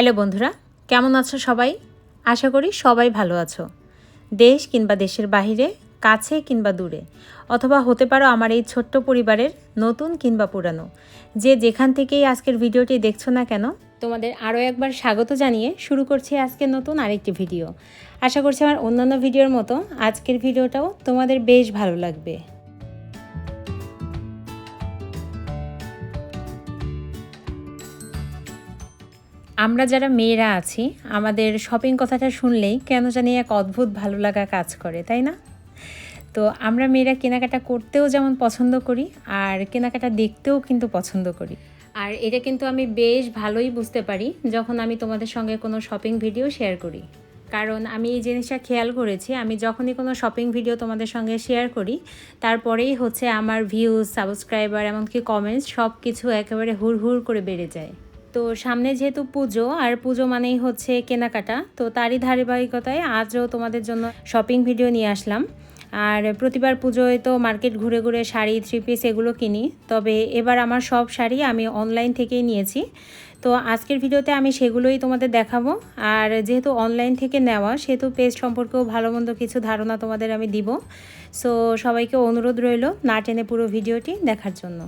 Hello বন্ধুরা, কেমন আছো সবাই? আশা করি সবাই ভালো আছো। দেশ কিংবা দেশের বাহিরে, কাছে কিংবা দূরে, অথবা হতে পারো আমার এই ছোট্ট পরিবারের নতুন কিংবা পুরানো। যে যেখান থেকেই আজকের ভিডিওটি দেখছ না কেন, তোমাদের আরও একবার স্বাগত জানিয়ে শুরু করছি আজকের নতুন আরেকটি ভিডিও। আশা করছি আমার অন্যান্য ভিডিওর মতো আজকের ভিডিওটাও তোমাদের বেশ ভালো লাগবে। আমরা যারা মেয়েরা আছি, আমাদের শপিং কথাটা শুনলেই কেন জানি এক অদ্ভুত ভালো লাগা কাজ করে, তাই না? তো আমরা মেয়েরা কেনাকাটা করতেও যেমন পছন্দ করি, আর কেনাকাটা দেখতেও কিন্তু পছন্দ করি। আর এটা কিন্তু আমি বেশ ভালোই বুঝতে পারি যখন আমি তোমাদের সঙ্গে কোনো শপিং ভিডিও শেয়ার করি। কারণ আমি এই জিনিসটা খেয়াল করেছি, আমি যখনই কোনো শপিং ভিডিও তোমাদের সঙ্গে শেয়ার করি, তারপরেই হচ্ছে আমার ভিউজ সাবস্ক্রাইবার এমনকি কমেন্টস সব কিছু একেবারে হুড় হুড় করে বেড়ে যায়। তো সামনে যেহেতু পুজো, আর পুজো মানেই হচ্ছে কেনাকাটা, তো তারই ধারাবাহিকতায় আজও তোমাদের জন্য শপিং ভিডিও নিয়ে আসলাম। আর প্রতিবার পুজোয় তো মার্কেট ঘুরে ঘুরে শাড়ি থ্রি পিস এগুলো কিনি, তবে এবার আমার সব শাড়ি আমি অনলাইন থেকেই নিয়েছি। তো আজকের ভিডিওতে আমি সেগুলোই তোমাদের দেখাবো, আর যেহেতু অনলাইন থেকে নেওয়া, সেহেতু পেজ সম্পর্কেও ভালো মন্দ কিছু ধারণা তোমাদের আমি দিব। সো সবাইকে অনুরোধ রইল না টেনে পুরো ভিডিওটি দেখার জন্য।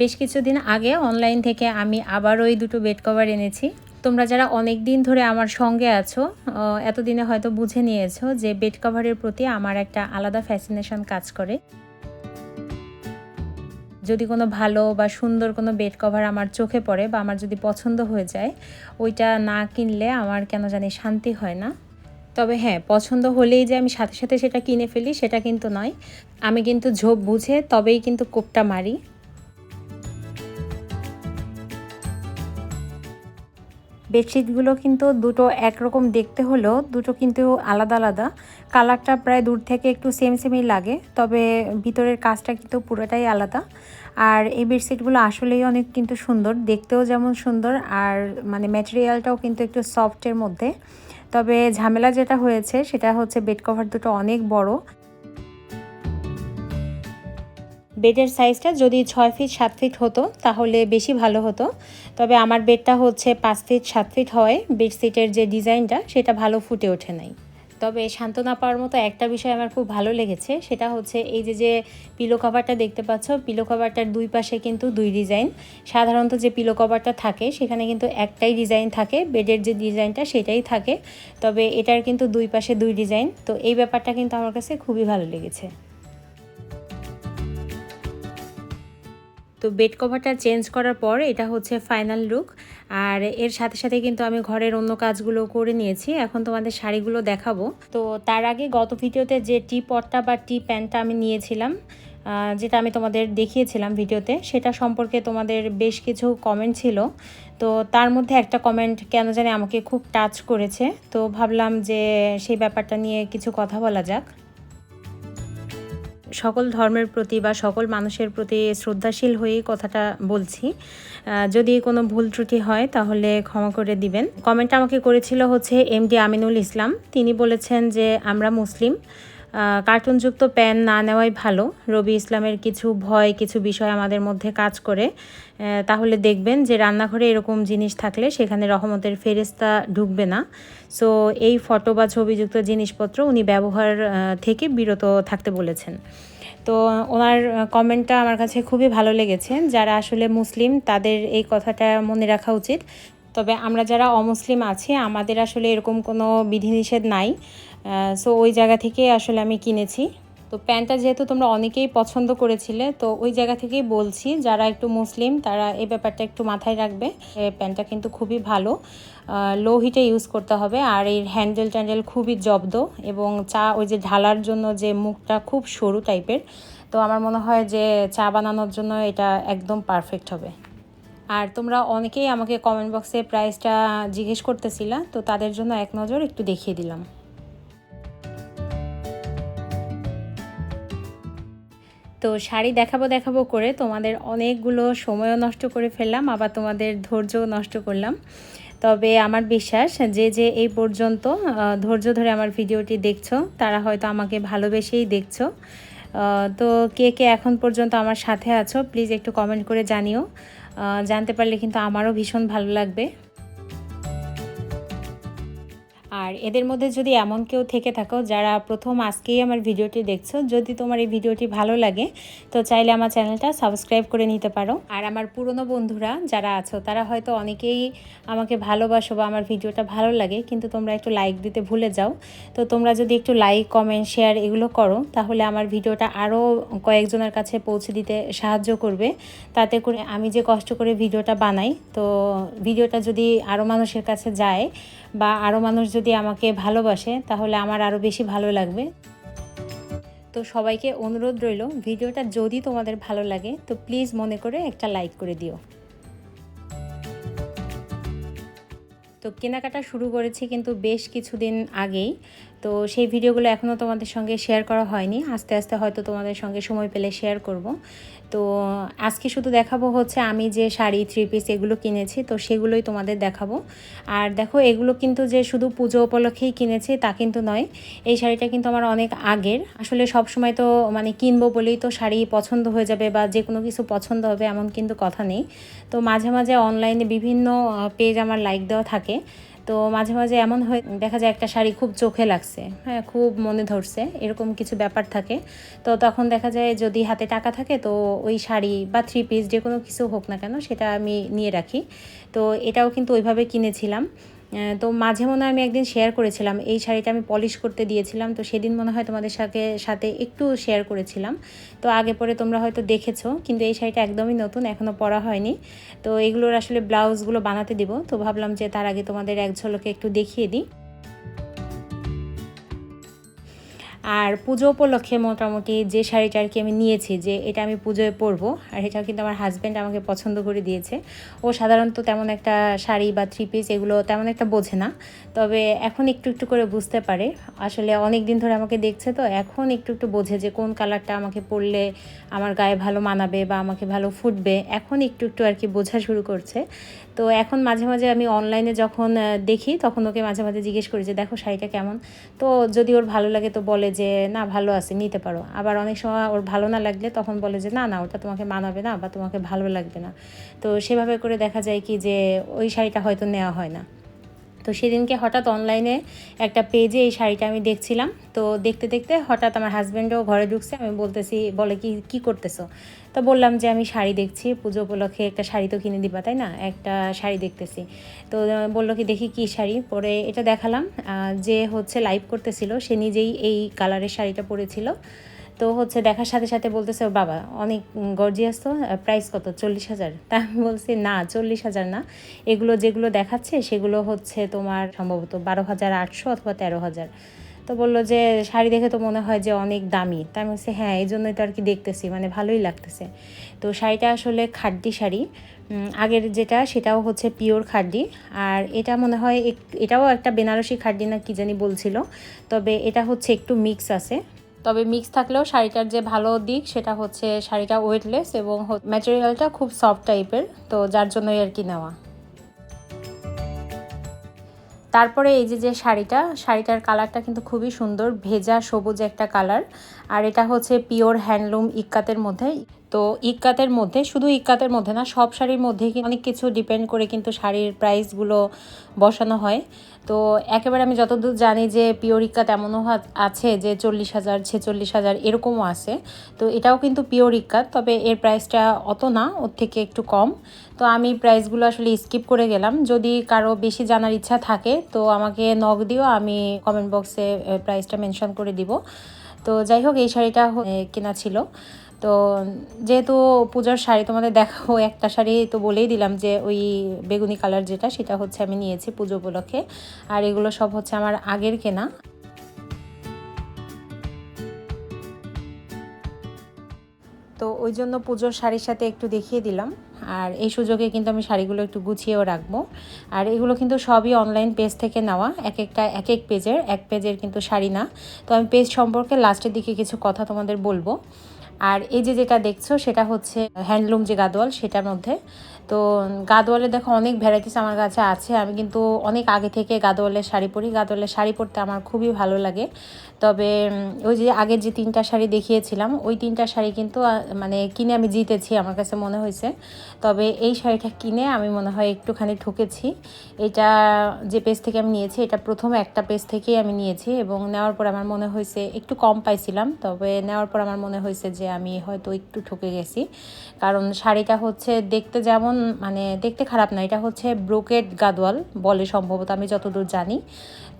বেশ কিছুদিন আগে অনলাইন থেকে আমি আবার ওই দুটো বেড কভার এনেছি। তোমরা যারা অনেক দিন ধরে আমার সঙ্গে আছো এতদিনে হয়তো বুঝে নিয়েছো যে বেড কভারের প্রতি আমার একটা আলাদা ফ্যাসিনেশন কাজ করে। যদি কোনো ভালো বা সুন্দর কোনো বেড কভার আমার চোখে পড়ে বা আমার যদি পছন্দ হয়ে যায়, ওইটা না কিনলে আমার কেন জানি শান্তি হয় না। তবে হ্যাঁ পছন্দ হলেই যে আমি সাথে সাথে সেটা কিনে ফেলি, সেটা কিন্তু নয়। আমি কিন্তু ঝোপ বুঝে তবেই কিন্তু কোপটা মারি। বেডশিটগুলো কিন্তু দুটো একরকম দেখতে হলেও দুটো কিন্তু আলাদা আলাদা। কালারটা প্রায় দূর থেকে একটু সেম সেমই লাগে, তবে ভিতরের কাজটা কিন্তু পুরোটাই আলাদা। আর এই বেডশিটগুলো আসলেই অনেক কিন্তু সুন্দর, দেখতেও যেমন সুন্দর, আর মানে ম্যাটেরিয়ালটাও কিন্তু একটু সফটের মধ্যে। তবে ঝামেলা যেটা হয়েছে, সেটা হচ্ছে বেড কভার দুটো অনেক বড়। বেডের সাইজটা যদি ছয় ফিট, সাত ফিট হতো, তাহলে বেশি ভালো হতো। তবে আমার বেডটা হচ্ছে পাঁচ ফিট, সাত ফিট হয়। বেডশিটের যে ডিজাইনটা, সেটা ভালো ফুটে ওঠে নাই। তবে সান্ত্বনা পাওয়ার মতো একটা বিষয় আমার খুব ভালো লেগেছে, সেটা হচ্ছে এই যে যে পিলো কভারটা দেখতে পাচ্ছ পিলো কভারটার দুই পাশে কিন্তু দুই ডিজাইন। সাধারণত যে পিলো কভারটা থাকে, সেখানে কিন্তু একটাই ডিজাইন থাকে, বেডের যে ডিজাইনটা সেটাই থাকে। তবে এটার কিন্তু দুই পাশে দুই ডিজাইন। তো এই ব্যাপারটা কিন্তু আমার কাছে খুবই ভালো লেগেছে। তো বেড কভারটা চেঞ্জ করার পর এটা হচ্ছে ফাইনাল লুক আর এর সাথে সাথে কিন্তু আমি ঘরের অন্য কাজগুলো করে নিয়েছি। এখন তোমাদের শাড়িগুলো দেখাবো। তো তার আগে গত ভিডিওতে যে টি পটটা বা টি প্যান্টটা আমি নিয়েছিলাম যেটা আমি তোমাদের দেখিয়েছিলাম ভিডিওতে, সেটা সম্পর্কে তোমাদের বেশ কিছু কমেন্ট ছিল। তো তার মধ্যে একটা কমেন্ট কেন জানি আমাকে খুব টাচ করেছে। তো ভাবলাম যে সেই ব্যাপারটা নিয়ে কিছু কথা বলা যাক। সকল ধর্মের প্রতি বা সকল মানুষের প্রতি শ্রদ্ধাশীল হয়েই কথাটা বলছি। যদি কোনো ভুল ত্রুটি হয় তাহলে ক্ষমা করে দিবেন। কমেন্ট আমাকে করেছিল হচ্ছে এম ডি আমিনুল ইসলাম। তিনি বলেছেন যে, আমরা মুসলিম কার্টুনযুক্ত প্যান না নেওয়াই ভালো। রবি ইসলামের কিছু ভয়, কিছু বিষয় আমাদের মধ্যে কাজ করে। তাহলে দেখবেন যে রান্নাঘরে এরকম জিনিস থাকলে সেখানে রহমতের ফেরেস্তা ঢুকবে না। সো এই ফটো বা ছবিযুক্ত জিনিসপত্র উনি ব্যবহার থেকে বিরত থাকতে বলেছেন। তো ওনার কমেন্টটা আমার কাছে খুবই ভালো লেগেছে। যারা আসলে মুসলিম, তাদের এই কথাটা মনে রাখা উচিত। তবে আমরা যারা অমুসলিম আছি, আমাদের আসলে এরকম কোনো বিধিনিষেধ নাই। সো ওই জায়গা থেকে আসলে আমি কিনেছি। তো প্যান্টটা যেহেতু তোমরা অনেকেই পছন্দ করেছিলে, তো ওই জায়গা থেকেই বলছি, যারা একটু মুসলিম, তারা এই ব্যাপারটা একটু মাথায় রাখবে। প্যান্টটা কিন্তু খুবই ভালো। লো হিটে ইউজ করতে হবে, আর এই হ্যান্ডেল ট্যান্ডেল খুবই জব্দ, এবং চা, ওই যে ঢালার জন্য যে মুখটা খুব সরু টাইপের তো আমার মনে হয় যে চা বানানোর জন্য এটা একদম পারফেক্ট হবে। আর তোমরা অনেকেই আমাকে কমেন্ট বক্সে প্রাইসটা জিজ্ঞেস করতেছিলা, তো তাদের জন্য এক নজর একটু দেখিয়ে দিলাম। তো শাড়ি দেখাবো দেখাবো করে তোমাদের অনেকগুলো সময়ও নষ্ট করে ফেললাম, আবার তোমাদের ধৈর্যও নষ্ট করলাম। তবে আমার বিশ্বাস যে যে এই পর্যন্ত ধৈর্য ধরে আমার ভিডিওটি দেখছ, তারা হয়তো আমাকে ভালোবেসেই দেখছ। তো কে কে এখন পর্যন্ত আমার সাথে আছো, প্লিজ একটু কমেন্ট করে জানিও। জানতে পারলে কিন্তু আমারও ভীষণ ভালো লাগবে। আর এদের মধ্যে যদি এমন কেউ থেকে থাকো যারা প্রথম আজকেই আমার ভিডিওটি দেখছ, যদি তোমার এই ভিডিওটি ভালো লাগে, তো চাইলে আমার চ্যানেলটা সাবস্ক্রাইব করে নিতে পারো। আর আমার পুরনো বন্ধুরা যারা আছো, তারা হয়তো অনেকেই আমাকে ভালোবাসো বা আমার ভিডিওটা ভালো লাগে, কিন্তু তোমরা একটু লাইক দিতে ভুলে যাও। তো তোমরা যদি একটু লাইক কমেন্ট শেয়ার এগুলো করো, তাহলে আমার ভিডিওটা আরও কয়েকজনের কাছে পৌঁছে দিতে সাহায্য করবে। তাতে করে আমি যে কষ্ট করে ভিডিওটা বানাই, তো ভিডিওটা যদি আরও মানুষের কাছে যায় বা আরও মানুষ যদি আমাকে ভালোবাসে, তাহলে আমার আরও বেশি ভালো লাগবে। তো সবাইকে অনুরোধ রইল, ভিডিওটা যদি তোমাদের ভালো লাগে, তো প্লিজ মনে করে একটা লাইক করে দিও। তো কেনাকাটা শুরু করেছি কিন্তু বেশ কিছুদিন আগেই। তো সেই ভিডিওগুলো এখনও তোমাদের সঙ্গে শেয়ার করা হয়নি। আস্তে আস্তে হয়তো তোমাদের সঙ্গে সময় পেলে শেয়ার করব। তো আজকে শুধু দেখাবো হচ্ছে আমি যে শাড়ি থ্রি পিস এগুলো কিনেছি, তো সেগুলোই তোমাদের দেখাবো। আর দেখো, এগুলো কিন্তু যে শুধু পুজো উপলক্ষেই কিনেছি তা কিন্তু নয়, এই শাড়িটা কিন্তু আমার অনেক আগের। আসলে সব সময় তো মানে কিনবো বলেই তো শাড়ি পছন্দ হয়ে যাবে বা যে কোনো কিছু পছন্দ হবে এমন কিন্তু কথা নেই। তো মাঝে মাঝে অনলাইনে বিভিন্ন পেজ আমার লাইক দেওয়া থাকে। তো মাঝে মাঝে এমন হয়ে, দেখা যায় একটা শাড়ি খুব চোখে লাগছে হ্যাঁ খুব মনে ধরছে, এরকম কিছু ব্যাপার থাকে। তো তখন দেখা যায় যদি হাতে টাকা থাকে তো ওই শাড়ি বা থ্রি পিস যে কোনো কিছু হোক না কেন সেটা আমি নিয়ে রাখি। তো এটাও কিন্তু ওইভাবে কিনেছিলাম। তো মাঝে মনে হয় আমি একদিন শেয়ার করেছিলাম। এই শাড়িটা আমি পলিশ করতে দিয়েছিলাম। তো সেদিন মনে হয় তোমাদের সাথে সাথে একটু শেয়ার করেছিলাম। তো আগে পরে তোমরা হয়তো দেখেছ, কিন্তু এই শাড়িটা একদমই নতুন এখনও পরা হয়নি। তো এগুলোর আসলে ব্লাউজগুলো বানাতে দিব। তো ভাবলাম যে তার আগে তোমাদের এক ঝলকে একটু দেখিয়ে দিই। আর পুজো উপলক্ষে মোটামুটি যে শাড়িটা আর কি আমি নিয়েছি, যে এটা আমি পুজোয় পরবো, আর এটাও কিন্তু আমার হাজব্যান্ড আমাকে পছন্দ করে দিয়েছে। ও সাধারণত তেমন একটা শাড়ি বা থ্রি পিস এগুলো তেমন একটা বোঝে না, তবে এখন একটু একটু করে বুঝতে পারে। আসলে অনেক দিন ধরে আমাকে দেখছে তো, এখন একটু একটু বোঝে যে কোন কালারটা আমাকে পরলে আমার গায়ে ভালো মানাবে বা আমাকে ভালো ফুটবে, এখন একটু একটু আর কি বোঝা শুরু করছে। তো এখন মাঝে মাঝে আমি অনলাইনে যখন দেখি, তখন ওকে মাঝে মাঝে জিজ্ঞেস করি যে, দেখো শাড়িটা কেমন? তো যদি ওর ভালো লাগে তো বলে যে, না, ভালো আছে, নিতে পারো। আবার অনেক সময় ওর ভালো না লাগলে তখন বলে যে, না না, ওটা তোমাকে মানাবে না বা তোমাকে ভালো লাগবে না। তো সেভাবে করে দেখা যায় কি যে, ওই শাড়িটা হয়তো নেওয়া হয় না। তো সেদিনকে হঠাৎ অনলাইনে একটা পেজে এই শাড়িটা আমি দেখছিলাম। তো দেখতে দেখতে হঠাৎ আমার হাজব্যান্ডও ঘরে ঢুকছে, আমি বলতেছি, বলে, কি কি করতেছো? তো বললাম যে, আমি শাড়ি দেখছি, পুজো উপলক্ষে একটা শাড়ি তো কিনে দিবা, তাই না? একটা শাড়ি দেখতেছি। তো বলল কি, দেখি কি শাড়ি? পরে এটা দেখালাম যে হচ্ছে লাইভ করতেছিল, সে নিজেই এই কালারের শাড়িটা পরেছিল। তো হচ্ছে দেখার সাথে সাথে বলতেছে, "ও বাবা, অনেক গর্জিয়াস তো প্রাইস কত? চল্লিশ হাজার? তা আমি বলছি, না, চল্লিশ হাজার না। এগুলো যেগুলো দেখাচ্ছে, সেগুলো হচ্ছে তোমার সম্ভবত বারো হাজার আটশো অথবা তেরো হাজার। তো বলল যে, শাড়ি দেখে তো মনে হয় যে অনেক দামি। তাই আমি বলছি হ্যাঁ এই জন্যই তো আর কি দেখতেছি মানে ভালোই লাগতেছে। তো শাড়িটা আসলে খাড্ডি শাড়ি। আগের যেটা, সেটাও হচ্ছে পিওর খাড্ডি। আর এটা মনে হয় এটাও একটা বেনারসি খাড্ডি না কি জানি বলছিল। তবে এটা হচ্ছে একটু মিক্স আছে। তবে মিক্স থাকলেও শাড়িটার যে ভালো দিক সেটা হচ্ছে শাড়িটা ওয়েটলেস এবং ম্যাটেরিয়ালটা খুব সফট টাইপের তো যার জন্যই আর কি নেওয়া। তারপরে এই যে যে শাড়িটা, শাড়িটার কালারটা কিন্তু খুবই সুন্দর, ভেজা সবুজ একটা কালার আর এটা হচ্ছে পিওর হ্যান্ডলুম ইক্কাতের মধ্যে। তো ইক্কাতের মধ্যে, শুধু ইক্কাতের মধ্যে না, সব শাড়ির মধ্যেই অনেক কিছু ডিপেন্ড করে কিন্তু শাড়ির প্রাইসগুলো বসানো হয়। তো একেবারে আমি যতদূর জানি যে পিওর ইক্কাত এমনও আছে যে চল্লিশ হাজার, ছেচল্লিশ হাজার এরকমও আছে। তো এটাও কিন্তু পিওর ইক্কাত, তবে এর প্রাইসটা অত না, ওর থেকে একটু কম। তো আমি প্রাইসগুলো আসলে স্কিপ করে গেলাম। যদি কারও বেশি জানার ইচ্ছা থাকে, তো আমাকে নক দিও, আমি কমেন্ট বক্সে প্রাইসটা মেনশন করে দিব। তো যাই হোক, এই শাড়িটা কেনা ছিল। তো যেহেতু পূজার শাড়ি তোমাদের দেখাবো, একটা শাড়ি তো বলেই দিলাম যে ওই বেগুনি কালার যেটা, সেটা হচ্ছে আমি নিয়েছি পুজো উপলক্ষে। আর এগুলো সব হচ্ছে আমার আগের কেনা। তো ওই জন্য পুজোর শাড়ির সাথে একটু দেখিয়ে দিলাম। আর এই সুযোগে কিন্তু আমি শাড়িগুলো একটু গুছিয়েও রাখব। আর এগুলো কিন্তু সবই অনলাইন পেজ থেকে নেওয়া। এক একটা, এক এক পেজের এক পেজের কিন্তু শাড়ি না। তো আমি পেজ সম্পর্কে লাস্টের দিকে কিছু কথা তোমাদের বলব। আর এই যে যেটা দেখছ সেটা হচ্ছে হ্যান্ডলুম যে গাদোয়াল সেটার মধ্যে তো গাদোয়ালে দেখো অনেক ভ্যারাইটিস আমার কাছে আছে। আমি কিন্তু অনেক আগে থেকে গাদোয়ালের শাড়ি পরি। গাদোয়ালের শাড়ি পরতে আমার খুবই ভালো লাগে। তবে ওই যে আগের যে তিনটা শাড়ি দেখিয়েছিলাম, ওই তিনটা শাড়ি কিন্তু মানে কিনে আমি জিতেছি আমার কাছে মনে হয়েছে। তবে এই শাড়িটা কিনে আমি মনে হয় একটুখানি ঠকেছি। এটা যে পেজ থেকে আমি নিয়েছি, এটা প্রথম একটা পেজ থেকেই আমি নিয়েছি এবং নেওয়ার পর আমার মনে হয়েছে, একটু কম পাইছিলাম, তবে নেওয়ার পর আমার মনে হয়েছে যে আমি হয়তো একটু ঠকে গেছি। কারণ শাড়িটা হচ্ছে দেখতে যেমন মানে দেখতে খারাপ না। এটা হচ্ছে ব্রোকেড গাদওয়াল বলে সম্ভবত, আমি যতদূর জানি।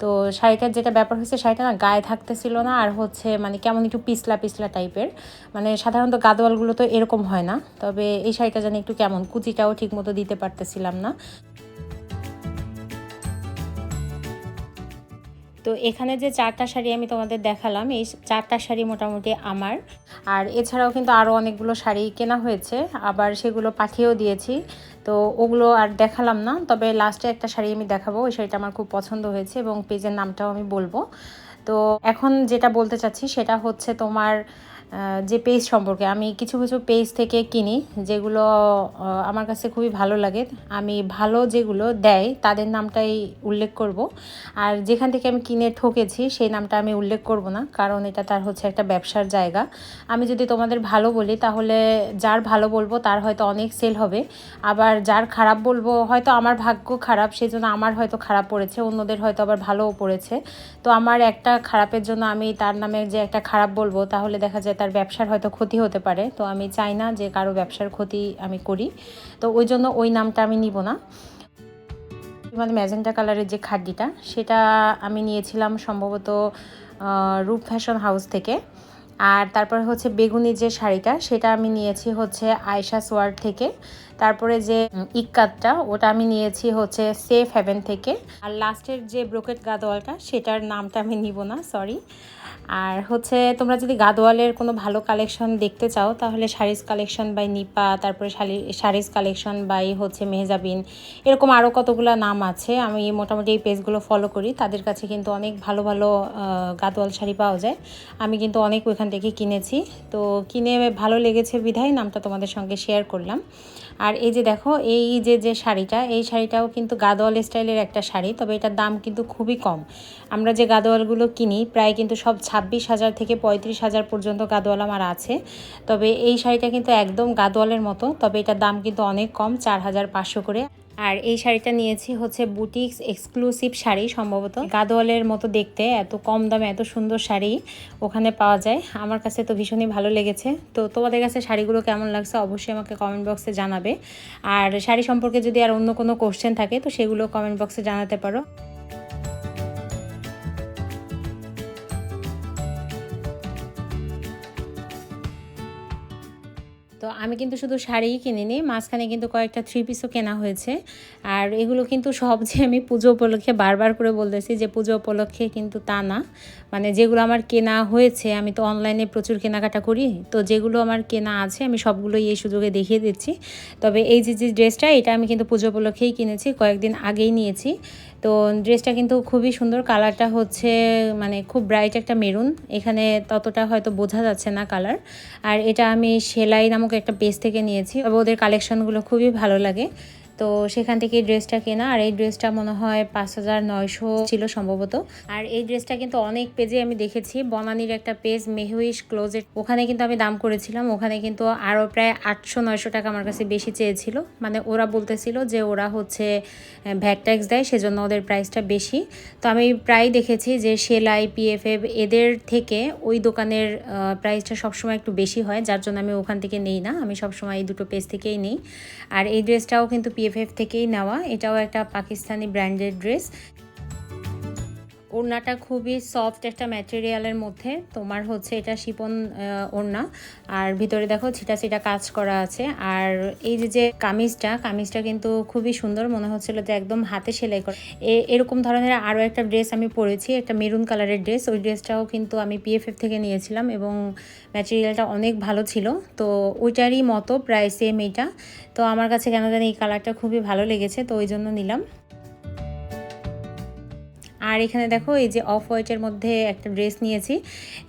তো শাড়িটার যেটা ব্যাপার হয়েছে, শাড়িটা না গায়ে থাকতেছিল না আর হচ্ছে মানে কেমন একটু পিছলা পিছলা টাইপের। মানে সাধারণত গাদওয়ালগুলো তো এরকম হয় না, তবে এই শাড়িটা জানি একটু কেমন, কুচিটাও ঠিকমতো দিতে পারতেছিলাম না। তো এখানে যে চারটা শাড়ি আমি তোমাদের দেখালাম, এই চারটা শাড়ি মোটামুটি আমার। আর এছাড়াও কিন্তু আরও অনেকগুলো শাড়ি কেনা হয়েছে, আবার সেগুলো পাঠিয়েও দিয়েছি। তো ওগুলো আর দেখালাম না, তবে লাস্টে একটা শাড়ি আমি দেখাবো, ওই শাড়িটা আমার খুব পছন্দ হয়েছে এবং পেজের নামটাও আমি বলব। তো এখন যেটা বলতে চাচ্ছি সেটা হচ্ছে তোমার যে পেজ সম্পর্কে আমি কিছু কিছু পেজ থেকে কিনি, যেগুলো আমার কাছে খুবই ভালো লাগে, আমি ভালো যেগুলো দেয় তাদের নামটাই উল্লেখ করব। আর যেখান থেকে আমি কিনে ঠকেছি, সেই নামটা আমি উল্লেখ করব না, কারণ এটা তার হচ্ছে একটা ব্যবসার জায়গা। আমি যদি তোমাদের ভালো বলি, তাহলে যার ভালো বলব, তার হয়তো অনেক সেল হবে। আবার যার খারাপ বলব, হয়তো আমার ভাগ্য খারাপ সেই জন্য আমার হয়তো খারাপ পড়েছে, অন্যদের হয়তো আবার ভালোও পড়েছে। তো আমার একটা খারাপের জন্য আমি তার নামে যে একটা খারাপ বলব, তাহলে দেখা যায় তার ব্যবসার হয়তো ক্ষতি হতে পারে। তো আমি চাই না যে কারও ব্যবসার ক্ষতি আমি করি। তো ওই জন্য ওই নামটা আমি নিব না। মানে ম্যাজেন্টা কালারের যে খাড্ডিটা সেটা আমি নিয়েছিলাম সম্ভবত রূপ ফ্যাশন হাউস থেকে। আর তারপরে হচ্ছে বেগুনি যে শাড়িটা, সেটা আমি নিয়েছি হচ্ছে আয়সা সোয়ার থেকে। তারপরে যে ইক্কাতটা, ওটা আমি নিয়েছি হচ্ছে সেফ হ্যাভেন থেকে। আর লাস্টের যে ব্রোকেট গাদোয়ালটা সেটার নামটা আমি নিব না, সরি। আর হচ্ছে তোমরা যদি গাদোয়ালের কোনো ভালো কালেকশন দেখতে চাও, তাহলে শাড়িজ কালেকশন বাই নিপা, তারপরে শাড়ি শাড়িজ কালেকশন বাই হচ্ছে মেহজাবিন, এরকম আরও কতগুলো নাম আছে। আমি মোটামুটি এই পেজগুলো ফলো করি, তাদের কাছে কিন্তু অনেক ভালো ভালো গাদোয়াল শাড়ি পাওয়া যায়। আমি কিন্তু অনেক ওইখান থেকে কিনেছি। তো কিনে ভালো লেগেছে বিধায় নামটা তোমাদের সঙ্গে শেয়ার করলাম। আর এই যে দেখো, এই যে যে শাড়িটা, এই শাড়িটাও কিন্তু গাদোয়াল স্টাইলের একটা শাড়ি, তবে এটার দাম কিন্তু খুবই কম। আমরা যে গাদোয়ালগুলো কিনি, প্রায় কিন্তু সব ছাব্বিশ হাজার থেকে পঁয়ত্রিশ হাজার পর্যন্ত গাদোয়াল আমার আছে। তবে এই শাড়িটা কিন্তু একদম গাদোয়ালের মতো, তবে এটার দাম কিন্তু অনেক কম, চার হাজার পাঁচশো করে। আর এই শাড়িটা নিয়েছি হচ্ছে বুটিক্স এক্সক্লুসিভ শাড়ি সম্ভবত। গাদোয়ালের মতো দেখতে, এত কম দামে এত সুন্দর শাড়ি ওখানে পাওয়া যায়। আমার কাছে তো ভীষণই ভালো লেগেছে। তো তোমাদের কাছে শাড়িগুলো কেমন লাগছে অবশ্যই আমাকে কমেন্ট বক্সে জানাবে। আর শাড়ি সম্পর্কে যদি আর অন্য কোনো কোশ্চেন থাকে, তো সেগুলো কমেন্ট বক্সে জানাতে পারো। তো আমি কিন্তু শুধু শাড়িই কিনিনি, মাঝখানে কিন্তু কয়েকটা থ্রি পিসও কেনা হয়েছে। আর এগুলো কিন্তু সব যে আমি পুজো উপলক্ষে বারবার করে বলতেছি যে পুজো উপলক্ষে কিন্তু তা না। মানে যেগুলো আমার কেনা হয়েছে, আমি তো অনলাইনে প্রচুর কেনাকাটা করি, তো যেগুলো আমার কেনা আছে আমি সবগুলোই এই সুযোগে দেখিয়ে দিচ্ছি। তবে এই যে যে ড্রেসটা এটা আমি কিন্তু পুজো উপলক্ষেই কিনেছি, কয়েকদিন আগেই নিয়েছি। তো ড্রেসটা কিন্তু খুবই সুন্দর কালারটা হচ্ছে মানে খুব ব্রাইট একটা মেরুন এখানে ততটা হয়তো বোঝা যাচ্ছে না কালার আর এটা আমি সেলাই নামক একটা পেজ থেকে নিয়েছি। তবে ওদের কালেকশনগুলো খুবই ভালো লাগে। তো সেখান থেকে ড্রেসটা কেনা। আর এই ড্রেসটা মনে হয় পাঁচ হাজার নয়শো ছিল সম্ভবত। আর এই ড্রেসটা কিন্তু অনেক পেজে আমি দেখেছি। বনানির একটা পেজ, মেহুইশ ক্লোজেট। ওখানে কিন্তু আমি দাম করেছিলাম। ওখানে কিন্তু আরও প্রায় আটশো নয়শো টাকা আমার কাছে বেশি চেয়েছিল। মানে ওরা বলতেছিল যে ওরা হচ্ছে ভ্যাট ট্যাক্স দেয়, সেজন্য ওদের প্রাইসটা বেশি। তো আমি প্রায় দেখেছি যে সেলাই, পিএফএফ এদের থেকে ওই দোকানের প্রাইসটা সবসময় একটু বেশি হয়। যার জন্য আমি ওখান থেকে নেই না। আমি সবসময় এই দুটো পেজ থেকেই নিই। আর এই ড্রেসটাও কিন্তু পি বিএফএফ থেকেই নেওয়া। এটাও একটা পাকিস্তানি ব্র্যান্ডেড ড্রেস ওড়নাটা খুবই সফট একটা ম্যাটেরিয়ালের মধ্যে। তোমার হচ্ছে এটা শিপন ওড়না। আর ভিতরে দেখো ছিটা ছিটা কাজ করা আছে। আর এই যে কামিজটা কামিজটা কিন্তু খুবই সুন্দর। মনে হচ্ছিল যে একদম হাতে সেলাই করা। এরকম ধরনের আরও একটা ড্রেস আমি পরেছি, একটা মেরুন কালারের ড্রেস ওই ড্রেসটাও কিন্তু আমি পিএফএফ থেকে নিয়েছিলাম এবং ম্যাটেরিয়ালটা অনেক ভালো ছিল। তো ওইটারই মতো প্রায় সেম এইটা। তো আমার কাছে কেন জানি এই কালারটা খুবই ভালো লেগেছে, তো ওই জন্য নিলাম। আর এখানে দেখো, এই যে অফ হোয়াইটের মধ্যে একটা ড্রেস নিয়েছি।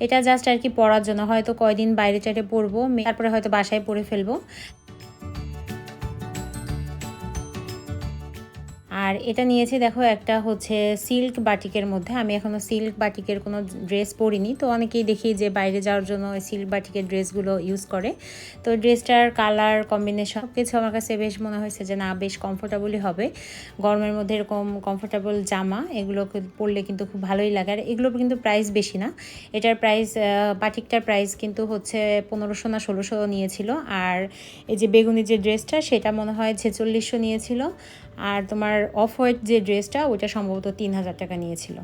এটা জাস্ট আর কি পরার জন্য, হয়তো কয়দিন বাইরে চাইটে পরবো তারপরে হয়তো বাসায় পরে ফেলব। আর এটা নিয়েছি, দেখো, একটা হচ্ছে সিল্ক বাটিকের মধ্যে। আমি এখনও সিল্ক বাটিকের কোনো ড্রেস পরিনি, তো অনেকেই দেখি যে বাইরে যাওয়ার জন্য ওই সিল্ক বাটিকের ড্রেসগুলো ইউজ করে। তো ড্রেসটার কালার কম্বিনেশন সব কিছু আমার কাছে বেশ মনে হয়েছে যে, না, বেশ কমফোর্টেবলই হবে। গরমের মধ্যে এরকম কমফোর্টেবল জামা, এগুলো পরলে কিন্তু খুব ভালোই লাগে। আর এগুলো কিন্তু প্রাইস বেশি না। এটার প্রাইস বাটিকটার প্রাইস কিন্তু হচ্ছে পনেরোশো না ষোলোশো নিয়েছিল। আর এই যে বেগুনি যে ড্রেসটা, সেটা মনে হয় ছেচল্লিশশো নিয়েছিল। আর তোমার অফ হোয়াইট যে ড্রেসটা, ওইটা সম্ভবত তিন হাজার টাকা নিয়েছিল।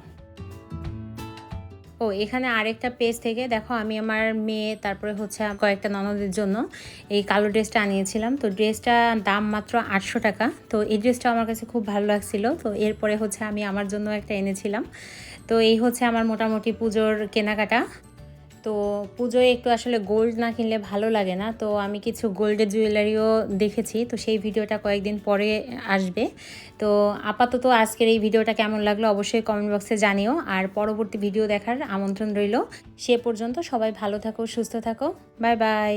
ও, এখানে আরেকটা পেজ থেকে, দেখো আমি আমার মেয়ে, তারপরে হচ্ছে কয়েকটা ননদের জন্য এই কালো ড্রেসটা আনিয়েছিলাম। তো ড্রেসটা দাম মাত্র আটশো টাকা। তো এই ড্রেসটা আমার কাছে খুব ভালো লাগছিল। তো এরপরে হচ্ছে আমি আমার জন্য একটা এনেছিলাম। তো এই হচ্ছে আমার মোটামুটি পুজোর কেনাকাটা। তো পুজোয় একটু আসলে গোল্ড না কিনলে ভালো লাগে না। তো আমি কিছু গোল্ডের জুয়েলারিও দেখেছি। তো সেই ভিডিওটা কয়েকদিন পরে আসবে। তো আপাতত আজকের এই ভিডিওটা কেমন লাগল অবশ্যই কমেন্ট বক্সে জানিও। আর পরবর্তী ভিডিও দেখার আমন্ত্রণ রইল। সে পর্যন্ত সবাই ভালো থাকো, সুস্থ থাকো। Bye bye